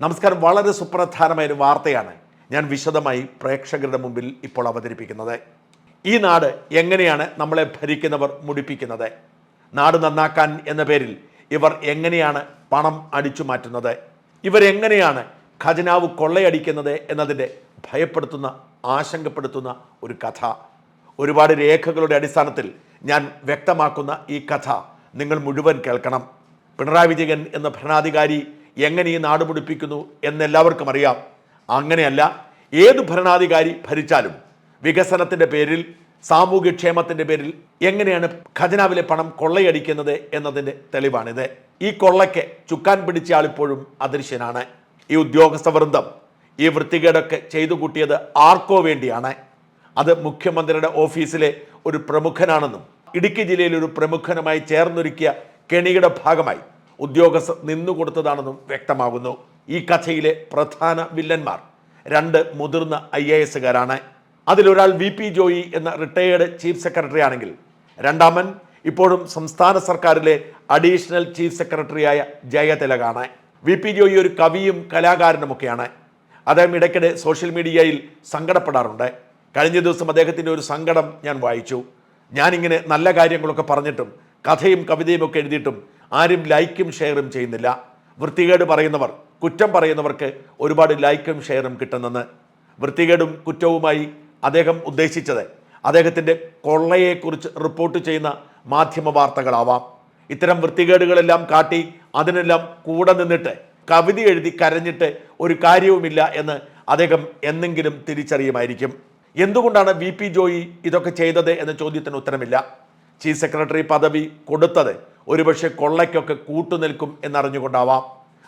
നമസ്കാരം. വളരെ സുപ്രധാനമായ ഒരു വാർത്തയാണ് ഞാൻ വിശദമായി പ്രേക്ഷകരുടെ മുമ്പിൽ ഇപ്പോൾ അവതരിപ്പിക്കുന്നത്. ഈ നാട് എങ്ങനെയാണ് നമ്മളെ ഭരിക്കുന്നവർ മുടിപ്പിക്കുന്നത്? നാട് നന്നാക്കാൻ എന്ന പേരിൽ ഇവർ എങ്ങനെയാണ് പണം അടിച്ചു മാറ്റുന്നത്? ഇവരെങ്ങനെയാണ് ഖജനാവ് കൊള്ളയടിക്കുന്നത് എന്നതിന്റെ ഭയപ്പെടുത്തുന്ന ആശങ്കപ്പെടുത്തുന്ന ഒരു കഥ. ഒരുപാട് രേഖകളുടെ അടിസ്ഥാനത്തിൽ ഞാൻ വ്യക്തമാക്കുന്ന ഈ കഥ നിങ്ങൾ മുഴുവൻ കേൾക്കണം. പിണറായി വിജയൻ എന്ന ഭരണാധികാരി എങ്ങനെ ഈ നാട് പിടിപ്പിക്കുന്നു എന്നെല്ലാവർക്കും അറിയാം. അങ്ങനെയല്ല ഏത് ഭരണാധികാരി ഭരിച്ചാലും വികസനത്തിന്റെ പേരിൽ സാമൂഹ്യക്ഷേമത്തിന്റെ പേരിൽ എങ്ങനെയാണ് ഖജനാവിലെ പണം കൊള്ളയടിക്കുന്നത് എന്നതിന്റെ തെളിവാണിത്. ഈ കൊള്ളയ്ക്ക് ചുക്കാൻ പിടിച്ച ആളിപ്പോഴും അദൃശ്യനാണ്. ഈ ഉദ്യോഗസ്ഥ വൃന്ദം ഈ വൃത്തികേടൊക്കെ ചെയ്തു കൂട്ടിയത് ആർക്കോ വേണ്ടിയാണ്. അത് മുഖ്യമന്ത്രിയുടെ ഓഫീസിലെ ഒരു പ്രമുഖനാണെന്നും ഇടുക്കി ജില്ലയിൽ ഒരു പ്രമുഖനുമായി ചേർന്നൊരുക്കിയ കെണിയുടെ ഭാഗമായി ഉദ്യോഗസ്ഥർ നിന്നുകൊടുത്തതാണെന്നും വ്യക്തമാകുന്നു. ഈ കഥയിലെ പ്രധാന വില്ലന്മാർ രണ്ട് മുതിർന്ന ഐ എ എസുകാരാണ് അതിലൊരാൾ വി പി ജോയി എന്ന റിട്ടയേർഡ് ചീഫ് സെക്രട്ടറി ആണെങ്കിൽ രണ്ടാമൻ ഇപ്പോഴും സംസ്ഥാന സർക്കാരിലെ അഡീഷണൽ ചീഫ് സെക്രട്ടറിയായ ജയതിലകാണ്. വി പി ജോയി ഒരു കവിയും കലാകാരനുമൊക്കെയാണ്. അദ്ദേഹം ഇടയ്ക്കിടെ സോഷ്യൽ മീഡിയയിൽ സങ്കടപ്പെടാറുണ്ട്. കഴിഞ്ഞ ദിവസം അദ്ദേഹത്തിന്റെ ഒരു സങ്കടം ഞാൻ വായിച്ചു. ഞാനിങ്ങനെ നല്ല കാര്യങ്ങളൊക്കെ പറഞ്ഞിട്ടും കഥയും കവിതയും ഒക്കെ എഴുതിയിട്ടും ആരും ലൈക്കും ഷെയറും ചെയ്യുന്നില്ല. വൃത്തികേട് പറയുന്നവർ കുറ്റം പറയുന്നവർക്ക് ഒരുപാട് ലൈക്കും ഷെയറും കിട്ടുന്നെന്ന് വൃത്തികേടും കുറ്റവുമായി അദ്ദേഹം ഉദ്ദേശിച്ചത്. അദ്ദേഹത്തിന്റെ കൊള്ളയെക്കുറിച്ച് റിപ്പോർട്ട് ചെയ്യുന്ന മാധ്യമ വാർത്തകളാവാം. ഇത്തരം വൃത്തികേടുകളെല്ലാം കാട്ടി അതിനെല്ലാം കൂടെ നിന്നിട്ട് കവിത എഴുതി കരഞ്ഞിട്ട് ഒരു കാര്യവുമില്ല എന്ന് അദ്ദേഹം എന്നെങ്കിലും തിരിച്ചറിയുമായിരിക്കും. എന്തുകൊണ്ടാണ് വി പി ജോയി ഇതൊക്കെ ചെയ്തത് എന്ന ചോദ്യത്തിന് ഉത്തരമില്ല. ചീഫ് സെക്രട്ടറി പദവി കൊടുത്തത് ഒരുപക്ഷെ കൊള്ളയ്ക്കൊക്കെ കൂട്ടുനിൽക്കും എന്നറിഞ്ഞുകൊണ്ടാവാം.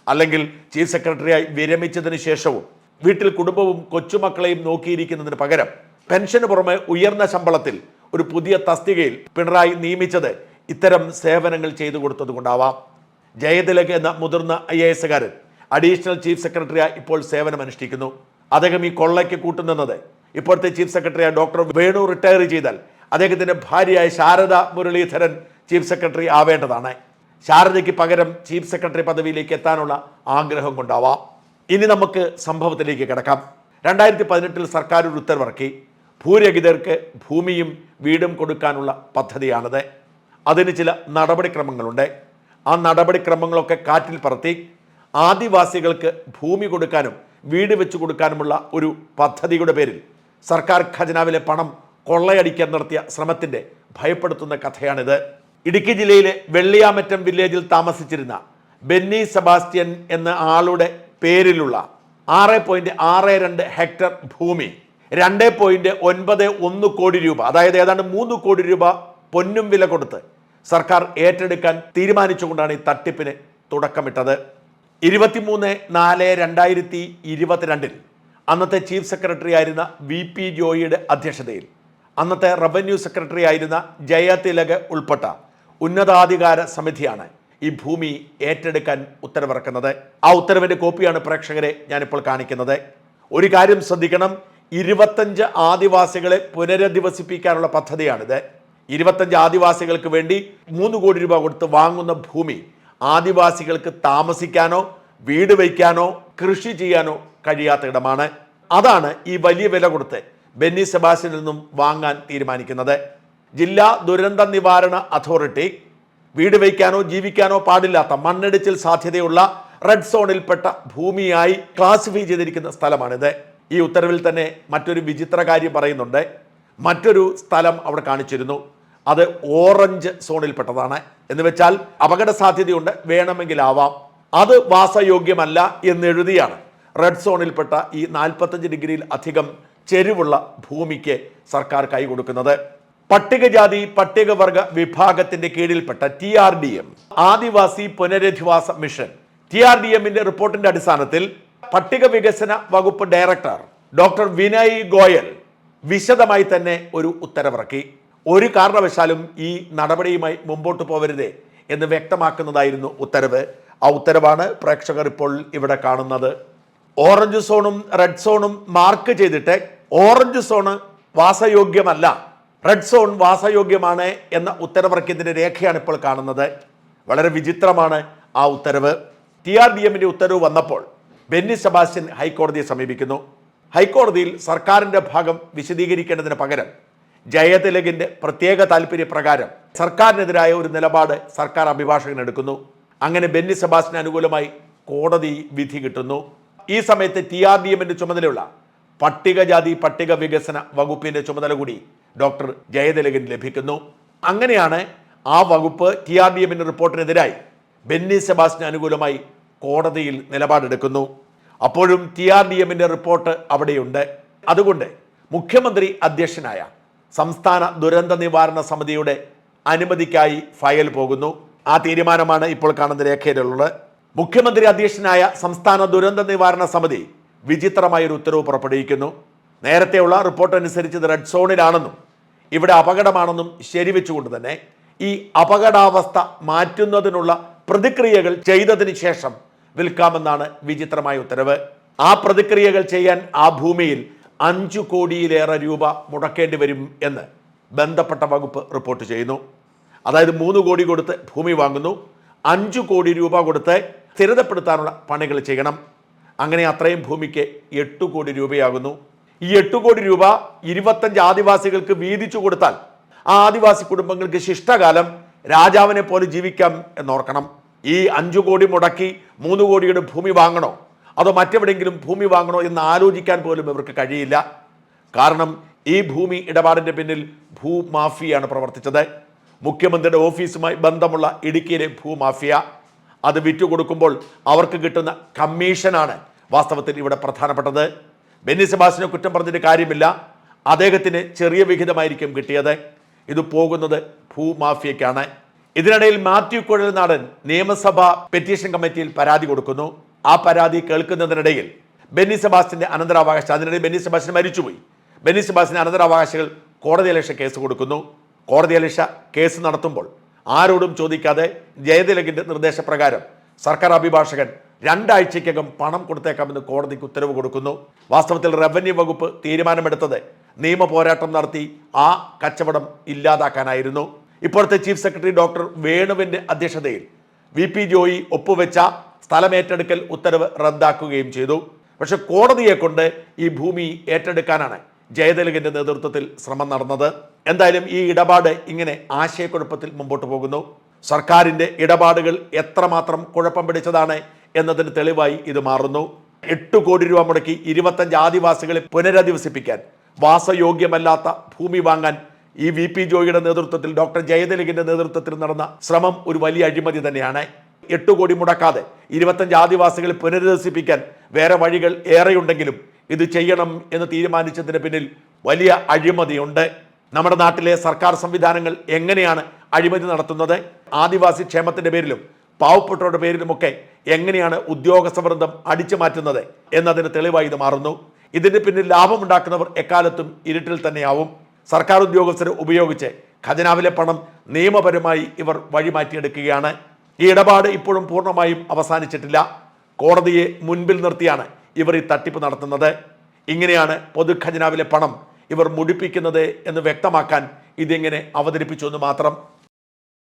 അല്ലെങ്കിൽ ചീഫ് സെക്രട്ടറിയായി വിരമിച്ചതിന് ശേഷവും വീട്ടിൽ കുടുംബവും കൊച്ചുമക്കളെയും നോക്കിയിരിക്കുന്നതിന് പകരം പെൻഷന് പുറമെ ഉയർന്ന ശമ്പളത്തിൽ ഒരു പുതിയ തസ്തികയിൽ പിണറായി നിയമിച്ചത് ഇത്തരം സേവനങ്ങൾ ചെയ്തു കൊടുത്തതുകൊണ്ടാവാം. ജയതിലക് എന്ന മുതിർന്ന ഐ എ എസുകാരൻ അഡീഷണൽ ചീഫ് സെക്രട്ടറിയായി ഇപ്പോൾ സേവനമനുഷ്ഠിക്കുന്നു. അദ്ദേഹം ഈ കൊള്ളയ്ക്ക് കൂട്ടുനിന്നത് ഇപ്പോഴത്തെ ചീഫ് സെക്രട്ടറിയായ ഡോക്ടർ വേണു റിട്ടയർ ചെയ്താൽ അദ്ദേഹത്തിന്റെ ഭാര്യയായ ശാരദ മുരളീധരൻ ചീഫ് സെക്രട്ടറി ആവേണ്ടതാണ്. ശാരദയ്ക്ക് പകരം ചീഫ് സെക്രട്ടറി പദവിയിലേക്ക് എത്താനുള്ള ആഗ്രഹം കൊണ്ടാവാം. ഇനി നമുക്ക് സംഭവത്തിലേക്ക് കിടക്കാം. രണ്ടായിരത്തി പതിനെട്ടിൽ സർക്കാർ ഒരു ഉത്തരവിറക്കി. ഭൂരഹിതർക്ക് ഭൂമിയും വീടും കൊടുക്കാനുള്ള പദ്ധതിയാണിത്. അതിന് ചില നടപടിക്രമങ്ങളുണ്ട്. ആ നടപടിക്രമങ്ങളൊക്കെ കാറ്റിൽ പറത്തി ആദിവാസികൾക്ക് ഭൂമി കൊടുക്കാനും വീട് വെച്ചു കൊടുക്കാനുമുള്ള ഒരു പദ്ധതിയുടെ പേരിൽ സർക്കാർ ഖജനാവിലെ പണം കൊള്ളയടിക്കാൻ നടത്തിയ ശ്രമത്തിന്റെ ഭയപ്പെടുത്തുന്ന കഥയാണിത്. ഇടുക്കി ജില്ലയിലെ വെള്ളിയാമറ്റം വില്ലേജിൽ താമസിച്ചിരുന്ന ബെന്നി സെബാസ്റ്റ്യൻ എന്ന ആളുടെ പേരിലുള്ള ആറ് പോയിന്റ് ആറ് രണ്ട് ഹെക്ടർ ഭൂമി രണ്ട് പോയിന്റ് ഒൻപത് ഒന്ന് കോടി രൂപ അതായത് ഏതാണ്ട് മൂന്ന് കോടി രൂപ പൊന്നും വില കൊടുത്ത് സർക്കാർ ഏറ്റെടുക്കാൻ തീരുമാനിച്ചുകൊണ്ടാണ് ഈ തട്ടിപ്പിന് തുടക്കമിട്ടത്. ഇരുപത്തിമൂന്ന് നാല് രണ്ടായിരത്തി ഇരുപത്തിരണ്ടിൽ അന്നത്തെ ചീഫ് സെക്രട്ടറി ആയിരുന്ന വി പി ജോയിയുടെ അധ്യക്ഷതയിൽ അന്നത്തെ റവന്യൂ സെക്രട്ടറി ആയിരുന്ന ജയതിലക് ഉൾപ്പെട്ട ഉന്നതാധികാര സമിതിയാണ് ഈ ഭൂമി ഏറ്റെടുക്കാൻ ഉത്തരവിറക്കുന്നത്. ആ ഉത്തരവിന്റെ കോപ്പിയാണ് പ്രേക്ഷകരെ ഞാനിപ്പോൾ കാണിക്കുന്നത്. ഒരു കാര്യം ശ്രദ്ധിക്കണം. ഇരുപത്തഞ്ച് ആദിവാസികളെ പുനരധിവസിപ്പിക്കാനുള്ള പദ്ധതിയാണിത്. ഇരുപത്തഞ്ച് ആദിവാസികൾക്ക് വേണ്ടി മൂന്ന് കോടി രൂപ കൊടുത്ത് വാങ്ങുന്ന ഭൂമി ആദിവാസികൾക്ക് താമസിക്കാനോ വീട് വയ്ക്കാനോ കൃഷി ചെയ്യാനോ കഴിയാത്ത ഇടമാണ്. അതാണ് ഈ വലിയ വില കൊടുത്ത് ബെന്നി സെബാസ്റ്റ്യനിൽ നിന്നും വാങ്ങാൻ തീരുമാനിക്കുന്നത്. ജില്ലാ ദുരന്ത നിവാരണ അതോറിറ്റി. വീട് വയ്ക്കാനോ ജീവിക്കാനോ പാടില്ലാത്ത മണ്ണിടിച്ചിൽ സാധ്യതയുള്ള റെഡ് സോണിൽപ്പെട്ട ഭൂമിയായി ക്ലാസിഫൈ ചെയ്തിരിക്കുന്ന സ്ഥലമാണിത്. ഈ ഉത്തരവിൽ തന്നെ മറ്റൊരു വിചിത്ര കാര്യം പറയുന്നുണ്ട്. മറ്റൊരു സ്ഥലം അവിടെ കാണിച്ചിരുന്നു. അത് ഓറഞ്ച് സോണിൽപ്പെട്ടതാണ്. എന്ന് വെച്ചാൽ അപകട സാധ്യതയുണ്ട് വേണമെങ്കിൽ ആവാം അത് വാസയോഗ്യമല്ല എന്നെഴുതിയാണ് റെഡ് സോണിൽപ്പെട്ട ഈ നാൽപ്പത്തഞ്ച് ഡിഗ്രിയിൽ അധികം ചെരിവുള്ള ഭൂമിക്ക് സർക്കാർ കൈ കൊടുക്കുന്നത് പട്ടികജാതി പട്ടികവർഗ വിഭാഗത്തിന്റെ കീഴിൽപ്പെട്ട ടി ആർ ഡി എം ആദിവാസി പുനരധിവാസ മിഷൻ. ടി ആർ ഡി എമ്മിന്റെ റിപ്പോർട്ടിന്റെ അടിസ്ഥാനത്തിൽ പട്ടിക വികസന വകുപ്പ് ഡയറക്ടർ ഡോക്ടർ വിനയ് ഗോയൽ വിശദമായി തന്നെ ഒരു ഉത്തരവിറക്കി. ഒരു കാരണവശാലും ഈ നടപടിയുമായി മുമ്പോട്ട് പോവരുത് എന്ന് വ്യക്തമാക്കുന്നതായിരുന്നു ഉത്തരവ്. ആ ഉത്തരവാണ് പ്രേക്ഷകർ ഇപ്പോൾ ഇവിടെ കാണുന്നത്. ഓറഞ്ച് സോണും റെഡ് സോണും മാർക്ക് ചെയ്തിട്ട് ഓറഞ്ച് സോണ് വാസയോഗ്യമല്ല. റെഡ് സോൺ വാസയോഗ്യമാണ് എന്ന ഉത്തരവിറക്കിയതിന്റെ രേഖയാണ് ഇപ്പോൾ കാണുന്നത്. വളരെ വിചിത്രമാണ് ആ ഉത്തരവ്. ടി ആർ ഡി എമ്മിന്റെ ഉത്തരവ് വന്നപ്പോൾ ബെന്നി സെബാസ്റ്റ്യൻ ഹൈക്കോടതിയെ സമീപിക്കുന്നു. ഹൈക്കോടതിയിൽ സർക്കാരിന്റെ ഭാഗം വിശദീകരിക്കേണ്ടതിന് പകരം ജയതിലകിന്റെ പ്രത്യേക താല്പര്യപ്രകാരം സർക്കാരിനെതിരായ ഒരു നിലപാട് സർക്കാർ അഭിഭാഷകൻ എടുക്കുന്നു. അങ്ങനെ ബെന്നി സെബാസ്റ്റിന് അനുകൂലമായി കോടതി വിധി കിട്ടുന്നു. ഈ സമയത്ത് ടി ആർ ഡി എമ്മിന്റെ ചുമതലയുള്ള പട്ടികജാതി പട്ടിക വികസന വകുപ്പിന്റെ ചുമതല കൂടി ഡോക്ടർ ജയതിലകന് ലഭിക്കുന്നു. അങ്ങനെയാണ് ആ വകുപ്പ് ടി ആർ ഡി എമ്മിന്റെ റിപ്പോർട്ടിനെതിരായി ബെന്നി സെബാസ്റ്റിന് അനുകൂലമായി കോടതിയിൽ നിലപാടെടുക്കുന്നു. അപ്പോഴും ടി ആർ ഡി എമ്മിന്റെ റിപ്പോർട്ട് അവിടെയുണ്ട്. അതുകൊണ്ട് മുഖ്യമന്ത്രി അധ്യക്ഷനായ സംസ്ഥാന ദുരന്ത നിവാരണ സമിതിയുടെ അനുമതിക്കായി ഫയൽ പോകുന്നു. ആ തീരുമാനമാണ് ഇപ്പോൾ കാണുന്ന രേഖയിലുള്ളത്. മുഖ്യമന്ത്രി അധ്യക്ഷനായ സംസ്ഥാന ദുരന്ത നിവാരണ സമിതി വിചിത്രമായൊരു ഉത്തരവ് പുറപ്പെടുവിക്കുന്നു. നേരത്തെയുള്ള റിപ്പോർട്ട് അനുസരിച്ച് ഇത് റെഡ് സോണിലാണെന്നും ഇവിടെ അപകടമാണെന്നും ശരിവെച്ചുകൊണ്ട് തന്നെ ഈ അപകടാവസ്ഥ മാറ്റുന്നതിനുള്ള പ്രതിക്രിയകൾ ചെയ്തതിന് ശേഷം വിൽക്കാമെന്നാണ് വിചിത്രമായ ഉത്തരവ്. ആ പ്രതിക്രിയകൾ ചെയ്യാൻ ആ ഭൂമിയിൽ അഞ്ചു കോടിയിലേറെ രൂപ മുടക്കേണ്ടി വരും എന്ന് ബന്ധപ്പെട്ട വകുപ്പ് റിപ്പോർട്ട് ചെയ്യുന്നു. അതായത് മൂന്ന് കോടി കൊടുത്ത് ഭൂമി വാങ്ങുന്നു അഞ്ചു കോടി രൂപ കൊടുത്ത് സ്ഥിരതപ്പെടുത്താനുള്ള പണികൾ ചെയ്യണം. അങ്ങനെ അത്രയും ഭൂമിക്ക് എട്ട് കോടി രൂപയാകുന്നു. ഈ എട്ട് കോടി രൂപ ഇരുപത്തഞ്ച് ആദിവാസികൾക്ക് വീതിച്ചു കൊടുത്താൽ ആ ആദിവാസി കുടുംബങ്ങൾക്ക് ശിഷ്ടകാലം രാജാവിനെ പോലെ ജീവിക്കാം എന്നോർക്കണം. ഈ അഞ്ചു കോടി മുടക്കി മൂന്ന് കോടിയുടെ ഭൂമി വാങ്ങണോ? അതോ മറ്റെവിടെയെങ്കിലും ഭൂമി വാങ്ങണോ എന്ന് ആലോചിക്കാൻ പോലും ഇവർക്ക് കഴിയില്ല. കാരണം ഈ ഭൂമി ഇടപാടിന്റെ പിന്നിൽ ഭൂമാഫിയാണ് പ്രവർത്തിച്ചത്. മുഖ്യമന്ത്രിയുടെ ഓഫീസുമായി ബന്ധമുള്ള ഇടുക്കിയിലെ ഭൂമാഫിയ. അത് വിറ്റുകൊടുക്കുമ്പോൾ അവർക്ക് കിട്ടുന്ന കമ്മീഷനാണ് വാസ്തവത്തിൽ ഇവിടെ പ്രധാനപ്പെട്ടത്. ബെന്നി സെബാസിനെ കുറ്റം പറഞ്ഞിട്ട് കാര്യമില്ല. അദ്ദേഹത്തിന് ചെറിയ വിഹിതമായിരിക്കും കിട്ടിയത്. ഇത് പോകുന്നത് ഭൂമാഫിയക്കാണ്. ഇതിനിടയിൽ മാത്യു കുഴൽനാടൻ നിയമസഭാ പെറ്റീഷൻ കമ്മിറ്റിയിൽ പരാതി കൊടുക്കുന്നു. ആ പരാതി കേൾക്കുന്നതിനിടയിൽ ബെന്നി സെബാസ്റ്റിന്റെ അനന്തരാവകാശം അതിനിടയിൽ ബെന്നി സെബാസ്റ്റിൻ മരിച്ചുപോയി. ബെന്നി സെബാസ്റ്റിന്റെ അനന്തരാവകാശികൾ കോടതി അലക്ഷ്യ കേസ് കൊടുക്കുന്നു. കോടതി അലക്ഷ്യ കേസ് നടത്തുമ്പോൾ ആരോടും ചോദിക്കാതെ ജയതിലകിന്റെ നിർദ്ദേശപ്രകാരം സർക്കാർ അഭിഭാഷകൻ രണ്ടാഴ്ചയ്ക്കകം പണം കൊടുത്തേക്കാമെന്ന് കോടതിക്ക് ഉത്തരവ് കൊടുക്കുന്നു. വാസ്തവത്തിൽ റവന്യൂ വകുപ്പ് തീരുമാനമെടുത്തത് നിയമ പോരാട്ടം നടത്തി ആ കച്ചവടം ഇല്ലാതാക്കാനായിരുന്നു. ഇപ്പോഴത്തെ ചീഫ് സെക്രട്ടറി ഡോക്ടർ വേണുവിന്റെ അധ്യക്ഷതയിൽ വി പി ജോയി ഒപ്പുവെച്ച സ്ഥലമേറ്റെടുക്കൽ ഉത്തരവ് റദ്ദാക്കുകയും ചെയ്തു. പക്ഷെ കോടതിയെ കൊണ്ട് ഈ ഭൂമി ഏറ്റെടുക്കാനാണ് ജയതിലകന്റെ നേതൃത്വത്തിൽ ശ്രമം നടന്നത്. എന്തായാലും ഈ ഇടപാട് ഇങ്ങനെ ആശയക്കുഴപ്പത്തിൽ മുമ്പോട്ട് പോകുന്നു. സർക്കാരിന്റെ ഇടപാടുകൾ എത്രമാത്രം കുഴപ്പം പിടിച്ചതാണ് എന്നതിന് തെളിവായി ഇത് മാറുന്നു. എട്ട് കോടി രൂപ മുടക്കി ഇരുപത്തഞ്ച് ആദിവാസികളെ പുനരധിവസിപ്പിക്കാൻ വാസയോഗ്യമല്ലാത്ത ഭൂമി വാങ്ങാൻ ഈ വി പി ജോയിയുടെ നേതൃത്വത്തിൽ ഡോക്ടർ ജയതിലകിന്റെ നേതൃത്വത്തിൽ നടന്ന ശ്രമം ഒരു വലിയ അഴിമതി തന്നെയാണ്. എട്ട് കോടി മുടക്കാതെ ഇരുപത്തഞ്ച് ആദിവാസികളെ പുനരധിവസിപ്പിക്കാൻ വേറെ വഴികൾ ഏറെയുണ്ടെങ്കിലും ഇത് ചെയ്യണം എന്ന് തീരുമാനിച്ചതിന് പിന്നിൽ വലിയ അഴിമതിയുണ്ട്. നമ്മുടെ നാട്ടിലെ സർക്കാർ സംവിധാനങ്ങൾ എങ്ങനെയാണ് അഴിമതി നടത്തുന്നത്? ആദിവാസി ക്ഷേമത്തിന്റെ പേരിലും പാവപ്പെട്ടവരുടെ പേരിലുമൊക്കെ എങ്ങനെയാണ് ഉദ്യോഗസ്ഥ വൃന്ദം അടിച്ചു മാറ്റുന്നത് എന്നതിന് തെളിവായി ഇത് മാറുന്നു. ഇതിന് പിന്നിൽ ലാഭമുണ്ടാക്കുന്നവർ എക്കാലത്തും ഇരുട്ടിൽ തന്നെയാവും. സർക്കാർ ഉദ്യോഗസ്ഥരെ ഉപയോഗിച്ച് ഖജനാവിലെ പണം നിയമപരമായി ഇവർ വഴിമാറ്റിയെടുക്കുകയാണ്. ഈ ഇടപാട് ഇപ്പോഴും പൂർണമായും അവസാനിച്ചിട്ടില്ല. കോടതിയെ മുൻപിൽ നിർത്തിയാണ് ഇവർ ഈ തട്ടിപ്പ് നടത്തുന്നത്. ഇങ്ങനെയാണ് പൊതുഖജനാവിലെ പണം ഇവർ മുടിപ്പിക്കുന്നത് എന്ന് വ്യക്തമാക്കാൻ ഇതിങ്ങനെ അവതരിപ്പിച്ചു എന്ന് മാത്രം.